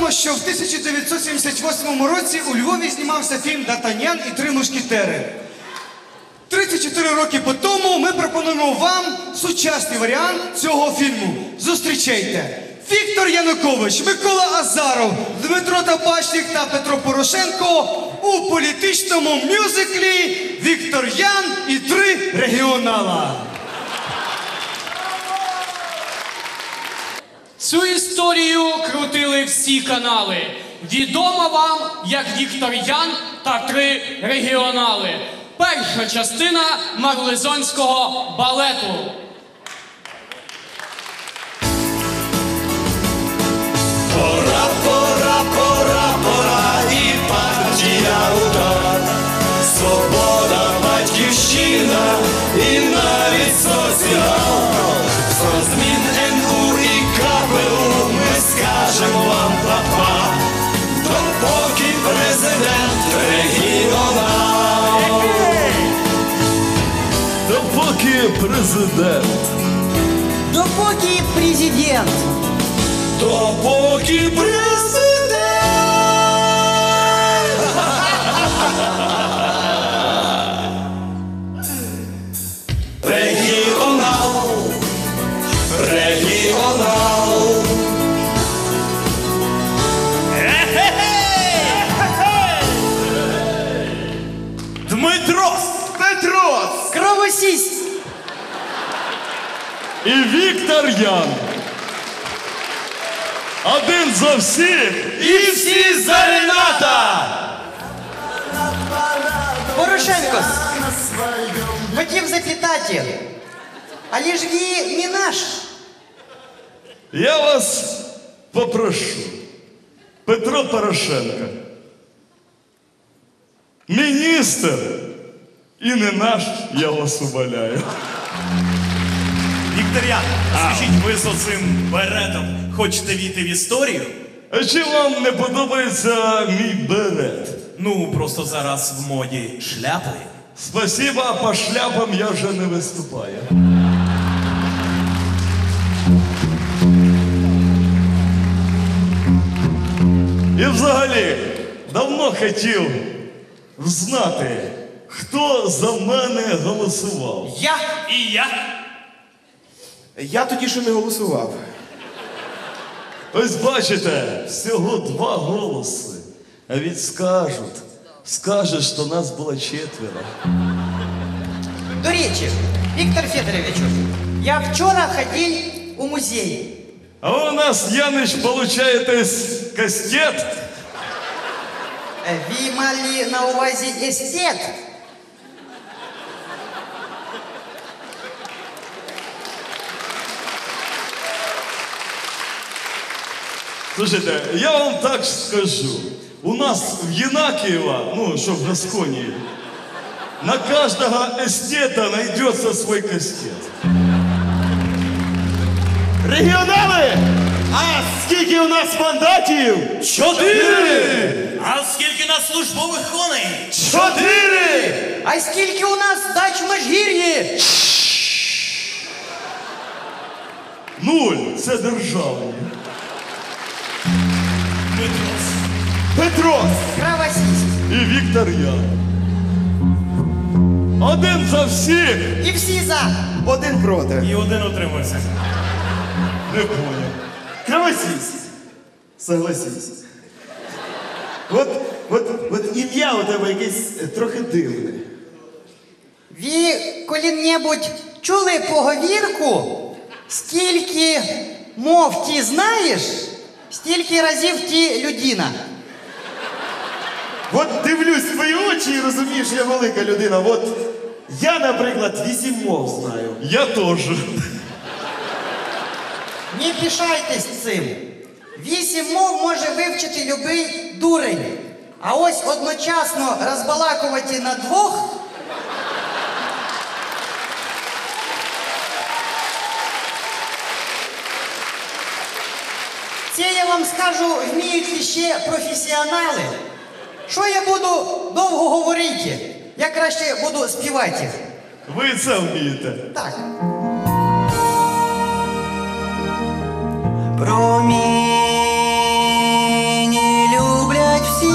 відомо, що в 1978 році у Львові знімався фільм Д'Артаньян і три мушкетери. 34 роки по тому ми пропонуємо вам сучасний варіант цього фільму. Зустрічайте! Віктор Янукович, Микола Азаров, Дмитро Табачник та Петро Порошенко у політичному мюзиклі Віктор Ян і три регіонала. Цю історію крутили всі канали. Відома вам як Віктор Ян та три регіонали. Перша частина марлезонського балету. Президент. Допоки президент. Допоки президент. І Віктор Ян. Один за всіх і всі за Рената! Порошенко. Хотів запитати. Але ж ви не наш. Я вас попрошу, Петро Порошенко, міністр і не наш, я вас умоляю. Вікторіан, скажіть, ви з оцим беретом хочете війти в історію? А чи вам не подобається мій берет? Ну, просто зараз в моді шляпи. Спасибо, по шляпам я вже не виступаю. І взагалі, давно хотів знати, хто за мене голосував. Я. І я. Я тоді ще не голосував. Ось бачите, всього два голоси. А від скажуть, скажуть, що нас було четверо. До речі, Віктор Федоровичу, я вчора ходив у музей. А у нас, Янич, получаєтесь кастет. Е, Ви мали на увазі естет? Слушайте, я вам так скажу. У нас в Єнакієва, ну, що в Гасконії, на каждого эстета найдется свой кастет. Регіонали! А скільки у нас мандатів? Чотири! А скільки нас службових коней? Чотири! А скільки у нас дач в Межгір'ї? Нуль це державні. Петрос! І Віктор Ян. Один за всіх. І всі за. Один проти. І один утримався. Не понял. Кровосість. Согласись. От, от, от ім'я у тебе якесь е, трохи дивне. Ви коли-небудь чули поговірку? Скільки мов ти знаєш, стільки разів ти людина. От дивлюсь в твої очі і розумієш, я велика людина. От я, наприклад, вісім мов знаю. Я теж. Не пишайтесь цим. Вісім мов може вивчити любий дурень. А ось одночасно розбалакувати на двох. Це я вам скажу, вміють ще професіонали. Що я буду довго говорити? Я краще буду співати. Ви це вмієте. Так. Проміні люблять всі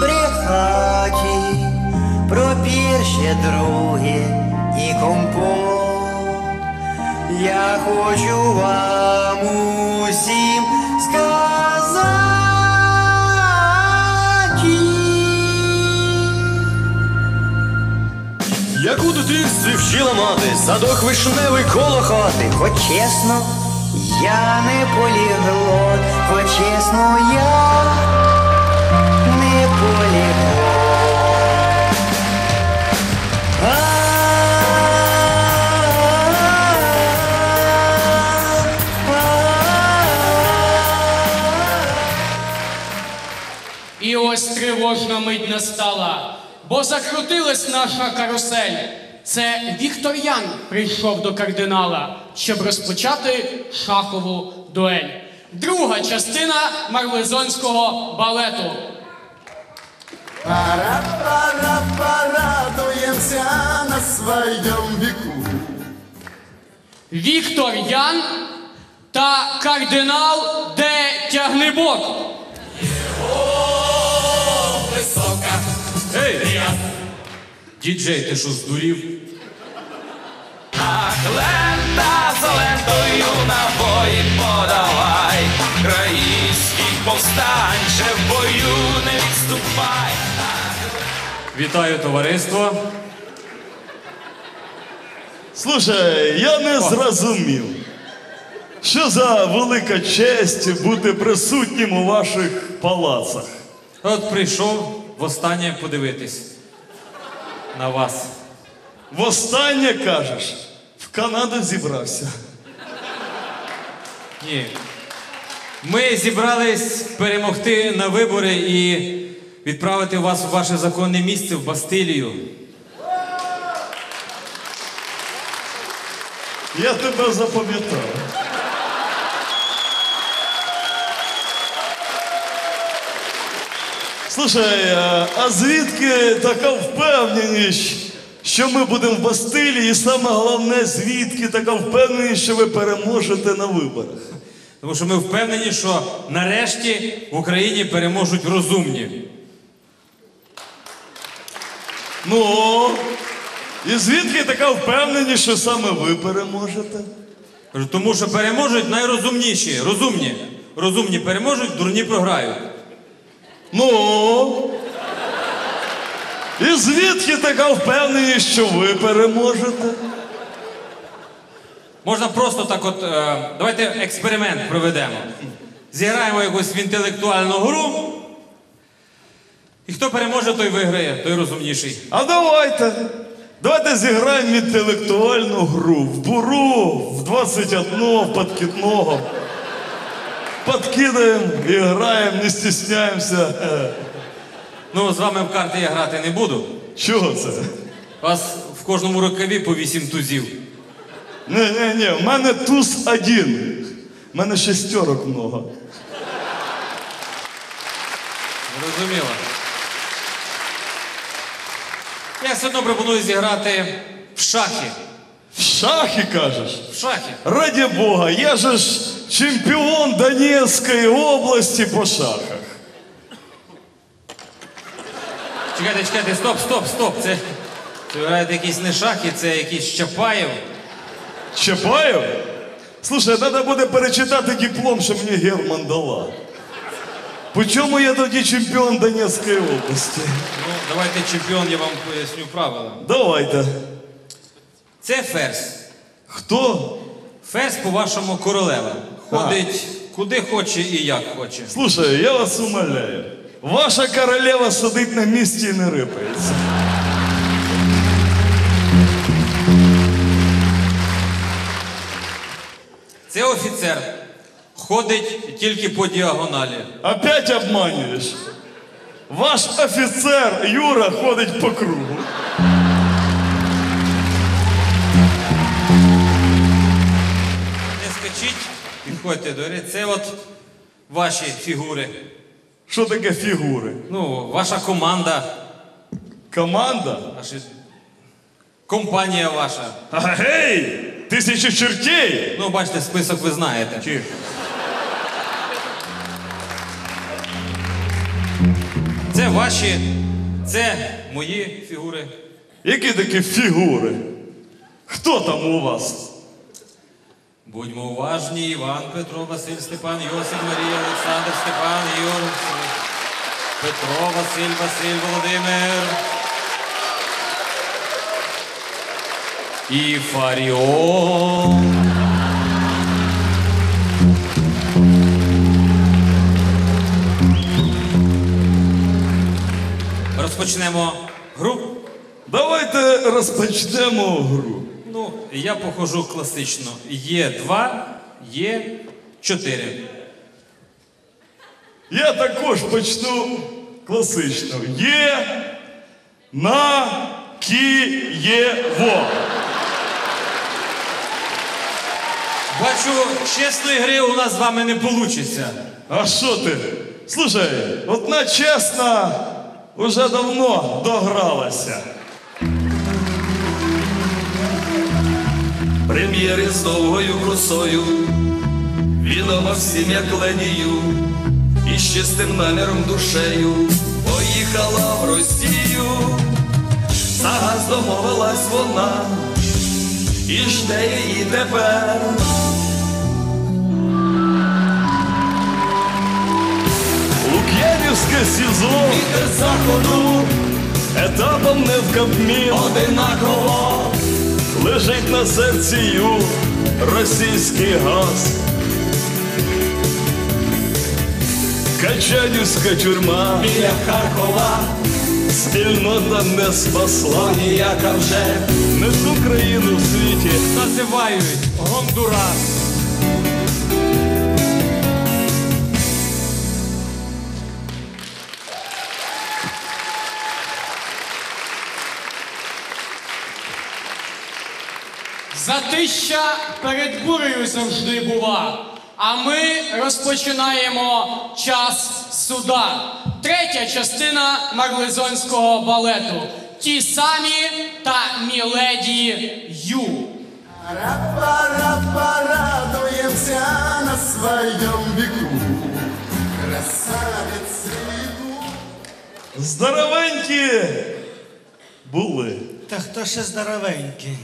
брехаті, про перше, друге і компот. Я хочу вам усім сказати. Дитинстві вчила мати, садок вишневий коло хати. Хоч чесно, я не поліглот, хоч чесно, я не поліглот. І ось тривожна мить настала, бо закрутилась наша карусель. Це Віктор Ян прийшов до кардинала, щоб розпочати шахову дуель. Друга частина марлезонського балету. Пора, пора, порадуемся на своем веку. Віктор Ян та кардинал Де Тягнебок. Ей! Діджей, ти що здурів? Лента за лентою набої подавай, Країнський повстанче в бою не відступай. Вітаю товариство. Слушай, я не зрозумів. Що за велика честь бути присутнім у ваших палацах? От прийшов востаннє подивитись на вас. Востаннє кажеш, в Канаду зібрався. Ні. Ми зібрались перемогти на вибори і відправити вас у ваше законне місце в Бастилію. Я тебе запам'ятав. Слушай, а- а звідки така впевненість, що ми будемо в Бастилії, і саме головне, звідки така впевненість, що ви переможете на виборах? Тому що ми впевнені, що нарешті в Україні переможуть розумні. Ну, і звідки така впевненість, що саме ви переможете? Кажу, Тому що переможуть найрозумніші, розумні. Розумні переможуть, дурні програють. Ну. І звідки така впевненість, що ви переможете? Можна просто так от. Е, давайте експеримент проведемо. Зіграємо якусь в інтелектуальну гру. І хто переможе, той виграє, той розумніший. А давайте. Давайте зіграємо в інтелектуальну гру. В буру, в 21, в подкидного. Подкидаємо і граємо, не стісняємося. Ну, з вами в карти я грати не буду. Чого це? У вас в кожному рукаві по вісім тузів. Ні, ні, ні, в мене туз один. В мене шестерок много. Зрозуміло. Я все одно пропоную зіграти в шахи. В шахи кажеш? В шахи. Раді Бога, я же ж чемпіон Донецької області по шахах. Чекайте, чекайте, стоп, стоп, стоп. Це, це якісь не шахи, це якийсь Чапаєв. Чапаєв? Слушай, треба буде перечитати диплом, що мені Герман дала. По чому я тоді чемпіон Донецької області? Ну, давайте чемпіон, я вам поясню правила. Давайте. Це ферзь. Хто? Ферзь по-вашому королева. Ходить куди хоче і як хоче. Слушай, я вас умоляю. Ваша королева сидить на місці і не рипається. Це офіцер. Ходить тільки по діагоналі. Опять обманюєш. Ваш офіцер Юра ходить по кругу. Не скачіть, підходьте до гри. Це от ваші фігури. Що таке фігури? Ну, ваша команда, Команда? компанія ваша. А, Гей! Тисячу чертей! Ну, бачите, список ви знаєте. Це ваші, це мої фігури. Які такі фігури? Хто там у вас? Будьмо уважні, Іван, Петро, Василь, Степан, Йосип, Марія, Олександр, Степан, Ігор, Петро, Василь, Василь, Володимир. І Фаріон. Розпочнемо гру. Давайте розпочнемо гру. Ну, я похожу класично. Є два, є чотири. Я також почну класично. Є на Києво. Бачу, чесної гри у нас з вами не вийде. А що ти? Слушай, одна чесна уже давно догралася. Прем'єри з довгою косою, відомо всім як ледію, і з чистим наміром душею поїхала в Росію, за газ домовилась вона, і жде її тепер. Лук'янівське СІЗО Вітер заходу етапом не в Кабмін одинаково, лежить на серці ю російський газ. Качанівська тюрма біля Харкова, спільнота не спасла. ніяка вже. Не ту країну в світі. Називають Гондурас. Затища перед бурею завжди бува. А ми розпочинаємо час суда. Третя частина марлезонського балету. Ті самі та міледі Ю. Порадуемся на своем веку. Красавицы Здоровенькі були. Та хто ще здоровенький?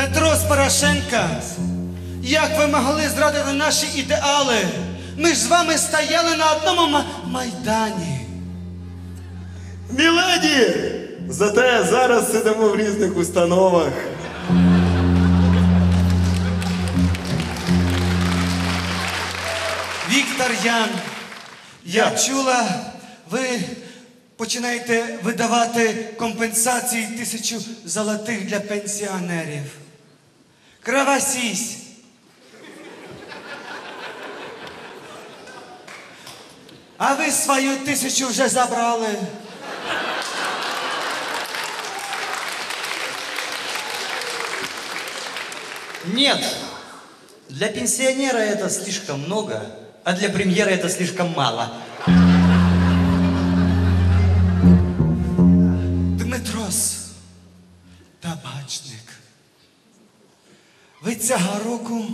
Петро з Порошенка, як ви могли зрадити наші ідеали? Ми ж з вами стояли на одному майдані. Міледі! Зате зараз сидимо в різних установах. Віктор Ян, я чула, ви починаєте видавати компенсації тисячу золотих для пенсіонерів. Кровосісь. А ви свою тисячу вже забрали. Нет, для пенсионера это слишком много, а для премьера это слишком мало. Цього року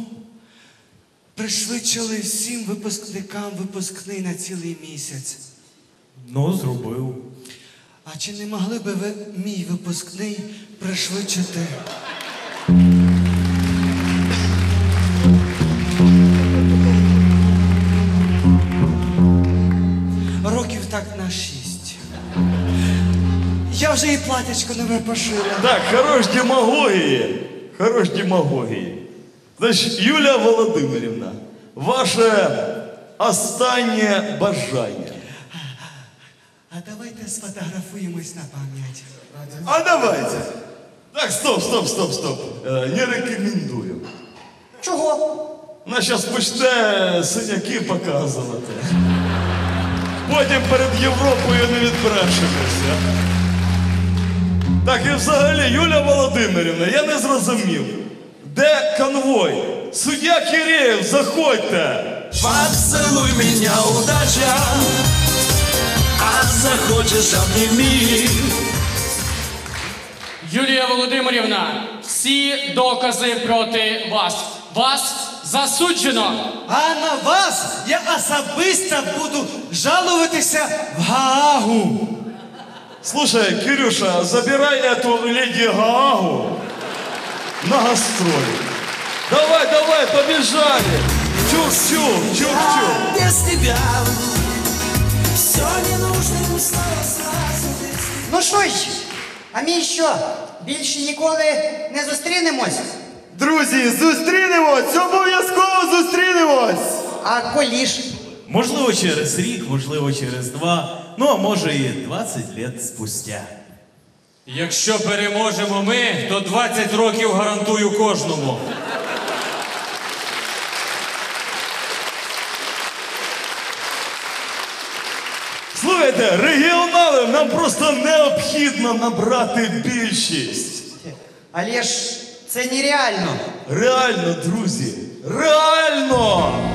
пришвидшили всім випускникам випускний на цілий місяць. Ну, зробив. А чи не могли би ви мій випускний пришвидшити? Років так на шість. Я вже і платячко нове пошила. Так, хорош демагогії. Хорош демагогії. Значить, Юлія Володимирівна, ваше останнє бажання. А давайте сфотографуємось на пам'ять. А давайте. Так, стоп, стоп, стоп, стоп. Е, не рекомендую. Чого? Вона зараз почне синяки показувати. Потім перед Європою не відбрешемося. Так, і взагалі, Юля Володимирівна, я не зрозумів. Де конвой? Суддя Киреєв, заходьте! Поцелуй меня, удача, а захочешь обними. Юлія Володимирівна, всі докази проти вас. Вас засуджено. А на вас я особисто буду жалуватися в Гаагу. Слушай, Кирюша, забирай эту леди Гаагу на гастроли. Давай, давай, побежали. Чух-чух, чух-чух. Без тебя все ненужным снова сразу Ну що ж, а ми що, більше ніколи не зустрінемось? Друзі, зустрінемось! Обов'язково зустрінемось! А коли ж? Можливо, через рік, можливо, через два, ну а може і 20 лет спустя. Якщо переможемо ми, то 20 років гарантую кожному. Слухайте, регіонали, нам просто необхідно набрати більшість. Але ж це нереально. Реально, друзі, реально!